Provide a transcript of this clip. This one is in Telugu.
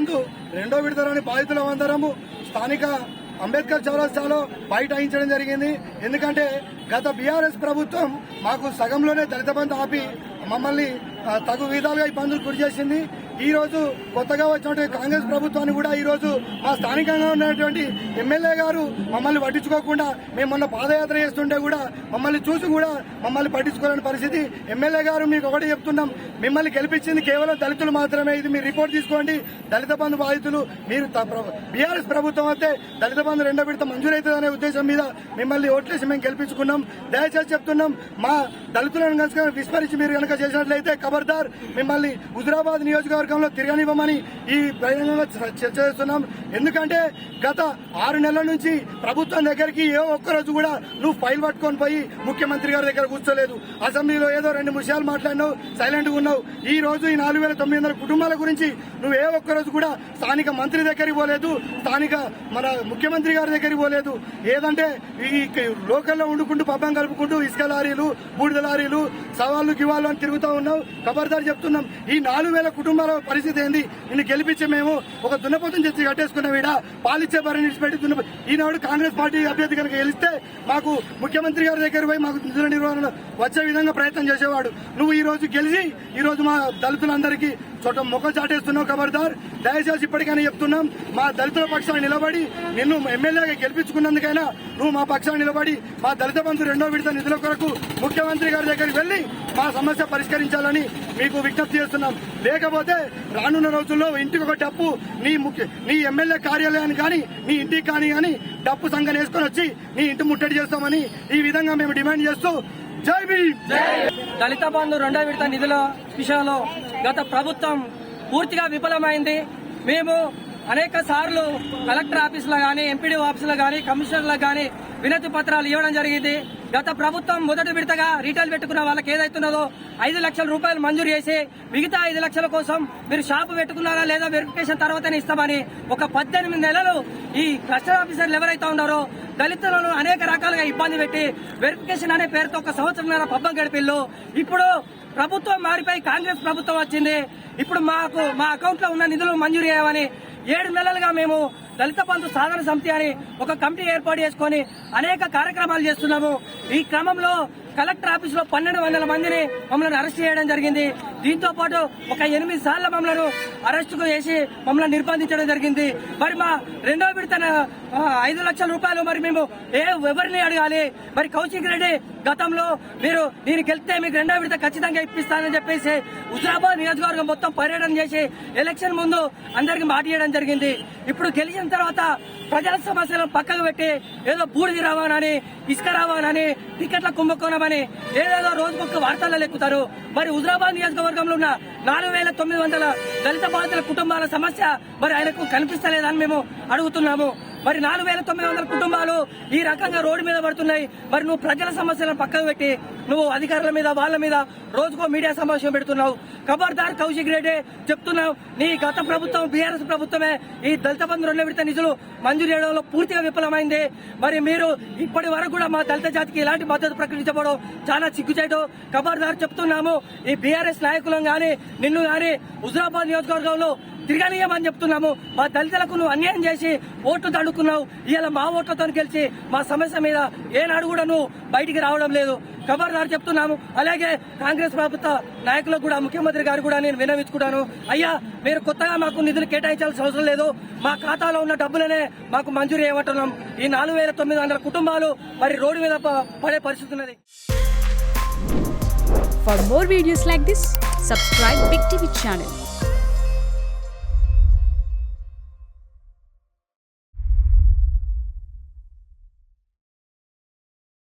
ముందు రెండో విడతలోని బాధితుల అందరము స్థానిక అంబేద్కర్ చౌరస్తాలో బైఠాయించడం జరిగింది. ఎందుకంటే గత బీఆర్ఎస్ ప్రభుత్వం మాకు సగంలోనే దళిత బంధు ఆపి మమ్మల్ని తగు విధాలుగా ఇబ్బందులు గురి చేసింది. ఈ రోజు కొత్తగా వచ్చినటువంటి కాంగ్రెస్ ప్రభుత్వాన్ని కూడా ఈ రోజు మా స్థానికంగా ఉన్నటువంటి ఎమ్మెల్యే గారు మమ్మల్ని పట్టించుకోకుండా మేము మొన్న పాదయాత్ర చేస్తుంటే కూడా మమ్మల్ని చూసి కూడా మమ్మల్ని పట్టించుకోలేని పరిస్థితి. ఎమ్మెల్యే గారు మీకు ఒకటి చెప్తున్నాం మిమ్మల్ని గెలిపించింది కేవలం దళితులు మాత్రమే. ఇది మీరు రిపోర్ట్ తీసుకోండి. దళిత బంధు బాధితులు మీరు బీఆర్ఎస్ ప్రభుత్వం అయితే దళిత బంధు రెండో విడత మంజూరైతుందనే ఉద్దేశం మీద మిమ్మల్ని ఓట్లేసి మేము గెలిపించుకున్నాం. దయచేసి చెప్తున్నాం మా దళితులను కనుక విస్మరించి మీరు కనుక చేసినట్లయితే ఖబర్దార్ మిమ్మల్ని హుజురాబాద్ వర్గంలో తిరగనివ్వమని ఈ బహిరంగంగా చర్చ చేస్తున్నాం. ఎందుకంటే గత ఆరు నెలల నుంచి ప్రభుత్వం దగ్గరికి ఏ ఒక్కరోజు కూడా నువ్వు ఫైల్ పట్టుకొని పోయి ముఖ్యమంత్రి గారి దగ్గర కూర్చోలేదు. అసెంబ్లీలో ఏదో రెండు విషయాలు మాట్లాడినావు సైలెంట్గా ఉన్నావు. ఈ రోజు ఈ నాలుగు వేల తొమ్మిది వందల కుటుంబాల గురించి నువ్వు ఏ ఒక్కరోజు కూడా స్థానిక మంత్రి దగ్గరికి పోలేదు స్థానిక మన ముఖ్యమంత్రి గారి దగ్గరికి పోలేదు. ఏదంటే ఈ లోకల్లో వండుకుంటూ పబ్బం కలుపుకుంటూ ఇసుక లారీలు బూడిద లారీలు సవాళ్ళు గివాళ్ళు అని తిరుగుతూ ఉన్నావు. కబర్దారు చెప్తున్నాం. ఈ నాలుగు వేల కుటుంబాల పరిస్థితి ఏంది? నిన్ను గెలిపించే మేము ఒక దున్నపోతం చేసి కట్టేసుకున్న వీడ పాలిచ్చే బరి నిలిచిపెట్టి దున్న ఈనాడు కాంగ్రెస్ పార్టీ అభ్యర్థి కనుక గెలిస్తే మాకు ముఖ్యమంత్రి గారి దగ్గర పోయి మాకు నిధుల నిర్వహణ వచ్చే విధంగా ప్రయత్నం చేసేవాడు. నువ్వు ఈ రోజు గెలిచి ఈ రోజు మా దళితులందరికీ చోట ముఖం చాటేస్తున్నావు ఖబర్దార్ దయచేసి ఇప్పటికైనా చెప్తున్నాం మా దళితుల పక్షాన్ని నిలబడి నిన్ను ఎమ్మెల్యేగా గెలిపించుకున్నందుకైనా నువ్వు మా పక్షాన్ని నిలబడి మా దళిత బంధు రెండో విడత నిధుల కొరకు ముఖ్యమంత్రి గారి దగ్గరికి వెళ్ళి మా సమస్య పరిష్కరించాలని మీకు విజ్ఞప్తి చేస్తున్నాం. లేకపోతే రానున్న రోజుల్లో ఇంటికి ఒక డప్పు నీ ముఖ్య నీ ఎమ్మెల్యే కార్యాలయాన్ని కానీ నీ ఇంటికి కానీ కానీ డప్పు సంఘం వేసుకొని వచ్చి నీ ఇంటి ముట్టడి చేస్తామని ఈ విధంగా మేము డిమాండ్ చేస్తూ జై భీమ్! దళిత బంధు రెండో విడత నిధుల విషయంలో గత ప్రభుత్వం పూర్తిగా విఫలమైంది. మేము అనేక సార్లు కలెక్టర్ ఆఫీసులో కానీ ఎంపీడీ ఆఫీసులో కానీ కమిషనర్లకు కానీ వినతి పత్రాలు ఇవ్వడం జరిగింది. గత ప్రభుత్వం మొదటి విడతగా రీటైల్ పెట్టుకున్న వాళ్ళకి ఏదైతున్నదో ఐదు లక్షల రూపాయలు మంజూరు చేసి మిగతా ఐదు లక్షల కోసం మీరు షాపు పెట్టుకున్నారా లేదా వెరిఫికేషన్ తర్వాతనే ఇస్తామని ఒక పద్దెనిమిది నెలలు ఈ క్లస్టర్ ఆఫీసర్లు ఎవరైతే ఉన్నారో దళితులను అనేక రకాలుగా ఇబ్బంది పెట్టి వెరిఫికేషన్ అనే పేరుతో ఒక సంవత్సరం పబ్బం గడిపిల్లు. ఇప్పుడు ప్రభుత్వం మారిపోయి కాంగ్రెస్ ప్రభుత్వం వచ్చింది. ఇప్పుడు మాకు మా అకౌంట్లో ఉన్న నిధులు మంజూరు చేయమని ఏడు నెలలుగా మేము దళిత బంధు సాధన సమితి అని ఒక కమిటీ ఏర్పాటు చేసుకొని అనేక కార్యక్రమాలు చేస్తున్నాము. ఈ క్రమంలో కలెక్టర్ ఆఫీస్లో పన్నెండు వందల మందిని మమ్మల్ని అరెస్ట్ చేయడం జరిగింది. దీంతో పాటు ఒక ఎనిమిది సార్లు మమ్మల్ని అరెస్ట్ చేసి మమ్మల్ని నిర్బంధించడం జరిగింది. మరి మా రెండో విడత ఐదు లక్షల రూపాయలు మరి మేము ఏ ఎవరిని అడగాలి? మరి కౌశిక్ రెడ్డి గతంలో మీరు దీనికి వెళ్తే మీకు రెండో విడత ఖచ్చితంగా ఇప్పిస్తానని చెప్పేసి హుజరాబాద్ నియోజకవర్గం మొత్తం పర్యటన చేసి ఎలక్షన్ ముందు అందరికి మాట ఇవ్వడం జరిగింది. ఇప్పుడు గెలిచిన తర్వాత ప్రజల సమస్యలను పక్కకు పెట్టి ఏదో బూడిది రవాణాని ఇసుక రవాణాని టికెట్ల కుంభకోణమని ఏదేదో రోజుకొక వార్తల్లో ఎక్కుతారు మరి హుజరాబాద్ నియోజకవర్గంలో ఉన్న నాలుగు వేల తొమ్మిది వందల దళిత బాధితుల కుటుంబాల సమస్య మరి ఆయనకు కనిపిస్తలేదని మేము అడుగుతున్నాము. మరి నాలుగు వేల తొమ్మిది వందల కుటుంబాలు ఈ రకంగా రోడ్డు మీద పడుతున్నాయి. మరి నువ్వు ప్రజల సమస్యలను పక్కకు పెట్టి నువ్వు అధికారుల మీద వాళ్ళ మీద రోజుకో మీడియా సమావేశం పెడుతున్నావు. ఖబర్దార్ కౌశిక్ రెడ్డి చెప్తున్నావు నీ గత ప్రభుత్వం బీఆర్ఎస్ ప్రభుత్వమే ఈ దళిత బంధు రెండు విడత నిధులు మంజూరు చేయడంలో పూర్తిగా విఫలమైంది. మరి మీరు ఇప్పటి వరకు కూడా మా దళిత జాతికి ఎలాంటి మద్దతు ప్రకటించబడడం చాలా సిగ్గుచేటు ఖబర్దార్ చెప్తున్నాము. ఈ బీఆర్ఎస్ నాయకులను గాని నిన్ను గాని హుజరాబాద్ నియోజకవర్గంలో తిరగనీయమని చెప్తున్నాము. మా దళితులకు నువ్వు అన్యాయం చేసి ఓట్లు దండుకున్నావు ఇలా మా ఓట్లతో గెలిచి మా సమస్య మీద ఏనాడు కూడా నువ్వు బయటికి రావడం లేదు. కబర్దారు చెప్తున్నాము. అలాగే కాంగ్రెస్ ప్రభుత్వ నాయకులకు కూడా ముఖ్యమంత్రి గారు కూడా నేను వినవించుకుంటాను. అయ్యా మీరు కొత్తగా మాకు నిధులు కేటాయించాల్సిన అవసరం లేదు. మా ఖాతాలో ఉన్న డబ్బులనే మాకు మంజూరు చేయమంటున్నాం. ఈ నాలుగు వేల తొమ్మిది వందల కుటుంబాలు మరి రోడ్డు మీద పడే పరిస్థితి ఉన్నది. For more videos like this, subscribe Big TV channel.